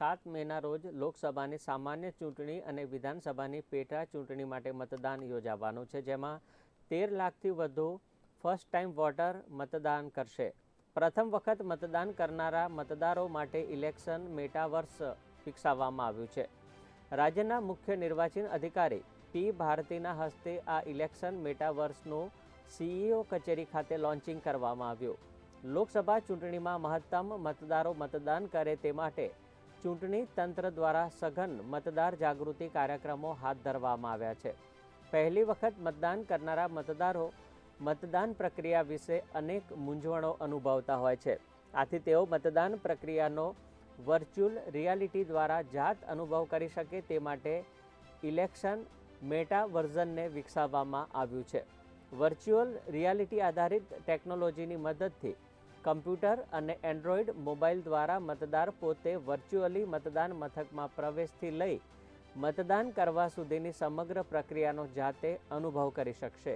સાત મેના રોજ લોકસભાની સામાન્ય ચૂંટણી અને વિધાનસભાની પેટા ચૂંટણી માટે મતદાન યોજાવાનું છે, જેમાં તેર લાખથી વધુ ફર્સ્ટ ટાઈમ વોટર મતદાન કરશે. પ્રથમ વખત મતદાન કરનારા મતદારો માટે ઇલેક્શન મેટાવર્સ વિકસાવવામાં આવ્યું છે. રાજ્યના મુખ્ય નિર્વાચન અધિકારી પી ભારતીના હસ્તે આ ઇલેક્શન મેટાવર્સનું સીઈઓ કચેરી ખાતે લોન્ચિંગ કરવામાં આવ્યું. લોકસભા ચૂંટણીમાં મહત્તમ મતદારો મતદાન કરે તે માટે ચૂંટણી તંત્ર દ્વારા સઘન મતદાર જાગૃતિ કાર્યક્રમો હાથ ધરવામાં આવ્યા છે. પહેલી વખત મતદાન કરનારા મતદારો મતદાન પ્રક્રિયા વિશે અનેક મૂંઝવણો અનુભવતા હોય છે. આથી તેઓ મતદાન પ્રક્રિયાનો વર્ચ્યુઅલ રિયાલિટી દ્વારા જાત અનુભવ કરી શકે તે માટે ઇલેક્શન મેટા વર્ઝનને વિકસાવવામાં આવ્યું છે. વર્ચ્યુઅલ રિયાલિટી આધારિત ટેકનોલોજીની મદદથી કમ્પ્યુટર અને એન્ડ્રોઈડ મોબાઈલ દ્વારા મતદાર પોતે વર્ચ્યુઅલી મતદાન મથકમાં પ્રવેશથી લઈ મતદાન કરવા સુધીની સમગ્ર પ્રક્રિયાનો જાતે અનુભવ કરી શકશે.